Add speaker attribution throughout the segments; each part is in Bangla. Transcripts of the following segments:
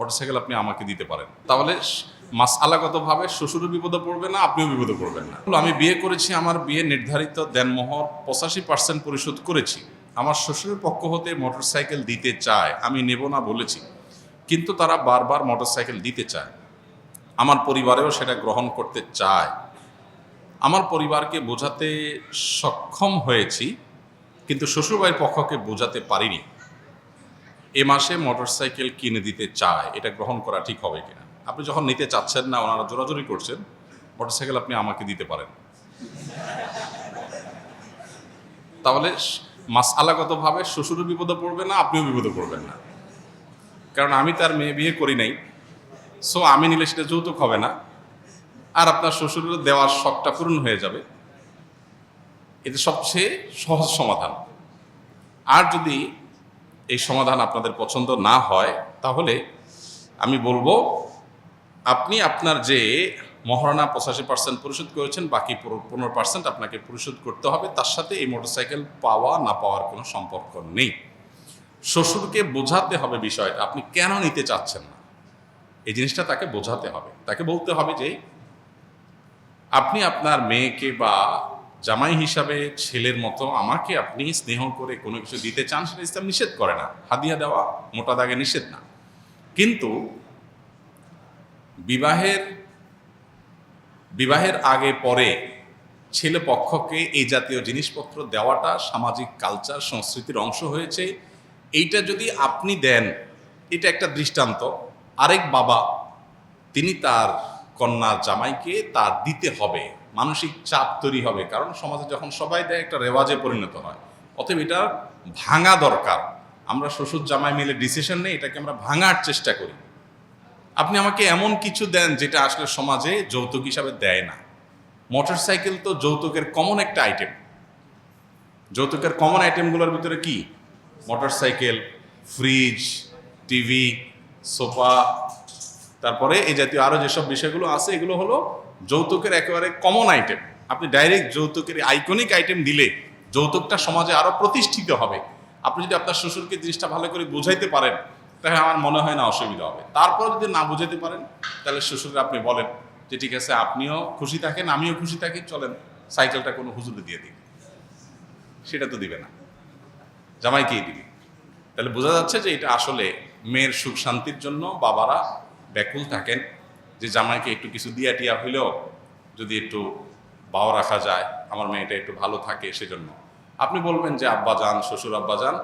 Speaker 1: মোটরসাইকেল আপনি আমাকে দিতে পারেন। তাহলে মাস আলাগতভাবে শ্বশুরও বিপদে পড়বে না, আপনিও বিপদে পড়বেন না। আমি বিয়ে করেছি, আমার বিয়ে নির্ধারিত দেনমোহর পঁচাশি পার্সেন্ট পরিশোধ করেছি। আমার শ্বশুরের পক্ষ হতে মোটরসাইকেল দিতে চায়, আমি নেব না বলেছি। কিন্তু তারা বারবার মোটরসাইকেল দিতে চায়। আমার পরিবারেও সেটা গ্রহণ করতে চায়। আমার পরিবারকে বোঝাতে সক্ষম হয়েছি, কিন্তু শ্বশুরবাড়ির পক্ষকে বোঝাতে পারিনি। এ মাসে মোটরসাইকেল কিনে দিতে চায়, এটা গ্রহণ করা ঠিক হবে কিনা? আপনি যখন নিতে চাচ্ছেন না, ওনারা জোরাজোরি করছেন, মোটরসাইকেল আপনি আমাকে দিতে পারেন। তাহলে মাস আলাগতভাবে শ্বশুরও বিপদে পড়বে না, আপনিও বিপদে পড়বেন না। কারণ আমি তার মেয়ে বিয়ে করি নাই সো আমি নিলে সেটা যৌতুক হবে না, আর আপনার শ্বশুরের দেওয়ার শখটা পূরণ হয়ে যাবে। এটা সবচেয়ে সহজ সমাধান। আর যদি এই সমাধান আপনাদের পছন্দ না হয়, তাহলে আমি বলব, আপনি আপনার যে মহারণা পঁচাশি পার্সেন্ট পরিশোধ করেছেন, বাকি পনেরো পার্সেন্ট আপনাকে পরিশোধ করতে হবে, তার সাথে এই মোটরসাইকেল পাওয়া, না পাওয়ার কোনো সম্পর্ক নেই। শ্বশুরকে বোঝাতে হবে বিষয়টা, আপনি কেন নিতে চাচ্ছেন না? এই জিনিসটা তাকে বোঝাতে হবে। তাকে বলতে হবে যে, আপনি আপনার মেয়েকে বা জামাই হিসাবে ছেলের মতো আমাকে আপনি স্নেহ করে কোনো কিছু দিতে চান সেটা ইসলাম নিষেধ করে না। হাদিয়া দেওয়া মোটা দাগে নিষেধ না। কিন্তু বিবাহের বিবাহের আগে পরে ছেলে পক্ষকে এই জাতীয় জিনিসপত্র দেওয়াটা সামাজিক কালচার সংস্কৃতির অংশ হয়েছে। এইটা যদি আপনি দেন, এটা একটা দৃষ্টান্ত। আরেক বাবা, তিনি তার কন্যা জামাইকে তার দিতে হবে। মানসিক চাপ তৈরি হবে। কারণ সমাজে যখন সবাই দেয়, একটা রেওয়াজে পরিণত হয়। অতএব এটা ভাঙা দরকার। আমরা শ্বশুর জামাই মিলে ডিসিশন নেই, এটাকে আমরা ভাঙার চেষ্টা করি। আপনি আমাকে এমন কিছু দেন যেটা আসলে সমাজে যৌতুক হিসাবে দেয় না। মোটরসাইকেল তো যৌতুকের কমন একটা আইটেম যৌতুকের কমন আইটেমগুলোর ভিতরে কি? মোটরসাইকেল ফ্রিজ টিভি সোফা তারপরে এই জাতীয় আরও যেসব বিষয়গুলো আছে, এগুলো হলো যৌতুকের একেবারে কমন আইটেম আপনি ডাইরেক্ট যৌতুকের আইকনিক আইটেম দিলে যৌতুকটা সমাজে আরও প্রতিষ্ঠিত হবে। আপনি যদি আপনার শ্বশুরকে জিনিসটা ভালো করে বুঝাইতে পারেন, তাহলে আমার মনে হয় না অসুবিধা হবে। তারপর যদি না বুঝাইতে পারেন, তাহলে শ্বশুরকে আপনি বলেন যে, ঠিক আছে, আপনিও খুশি থাকেন, আমিও খুশি থাকি, চলেন সাইকেলটা কোনো হুজুরে দিয়ে দিন সেটা তো দিবে না। জামাইকেই দিবি। তাহলে বোঝা যাচ্ছে যে, এটা আসলে মেয়ের সুখ শান্তির জন্য বাবারা ব্যাকুল থাকেন যে জামাইকে একটু কিছু দিয়া টিয়া হইলেও যদি একটু বাও রাখা যায়, আমার মেয়েটা একটু ভালো থাকে সেজন্য। আপনি বলবেন যে, আব্বা যান, শ্বশুর আব্বা যান,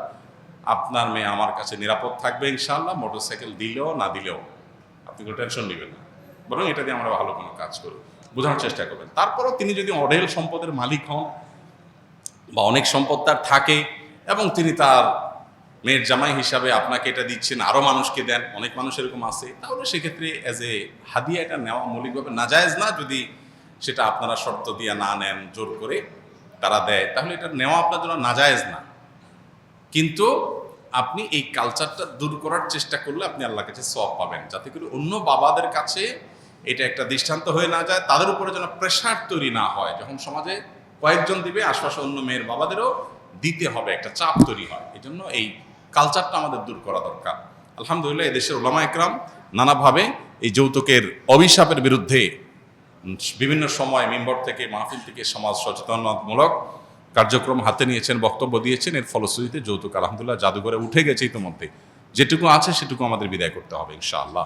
Speaker 1: আপনার মেয়ে আমার কাছে নিরাপদ থাকবে ইনশাআল্লাহ, মোটরসাইকেল দিলেও না দিলেও। আপনি কোনো টেনশন নেবেন না। বরং এটা দিয়ে আমরা ভালো কোনো কাজ করব। বোঝানোর চেষ্টা করবেন। তারপরও তিনি যদি অঢেল সম্পদের মালিক হন বা অনেক সম্পদ তার থাকে এবং তিনি তার মেয়ের জামাই হিসাবে আপনাকে এটা দিচ্ছেন আরও মানুষকে দেন, অনেক মানুষ এরকম আছে, তাহলে সেক্ষেত্রে অ্যাজ এ হাদিয়া এটা নেওয়া মৌলিকভাবে নাজায়েজ না, যদি সেটা আপনারা শর্ত দিয়ে না নেন, জোর করে তারা দেয়, তাহলে এটা নেওয়া আপনার জন্য নাজায়েজ না। কিন্তু আপনি এই কালচারটা দূর করার চেষ্টা করলে আপনি আল্লাহর কাছে সব পাবেন, যাতে করে অন্য বাবাদের কাছে এটা একটা দৃষ্টান্ত হয়ে না যায়, তাদের উপরে যেন প্রেশার তৈরি না হয়। যখন সমাজে কয়েকজন দিবে, আশপাশে অন্য মেয়ের বাবাদেরও দিতে হবে, একটা চাপ তৈরি হয়। এই জন্য এই কালচারটা আমাদের দূর করা দরকার। আলহামদুলিল্লাহ এদেশের ওলামা একরাম নানাভাবে এই যৌতুকের অভিশাপের বিরুদ্ধে বিভিন্ন সময় মেম্বর থেকে, মাহফিল থেকে সমাজ সচেতনতামূলক কার্যক্রম হাতে নিয়েছেন, বক্তব্য দিয়েছেন। এর ফলশ্রুতিতে যৌতুক আলহামদুলিল্লাহ জাদুঘরে উঠে গেছে ইতিমধ্যে। যেটুকু আছে সেটুকু আমাদের বিদায় করতে হবে, ইনশাআল্লাহ।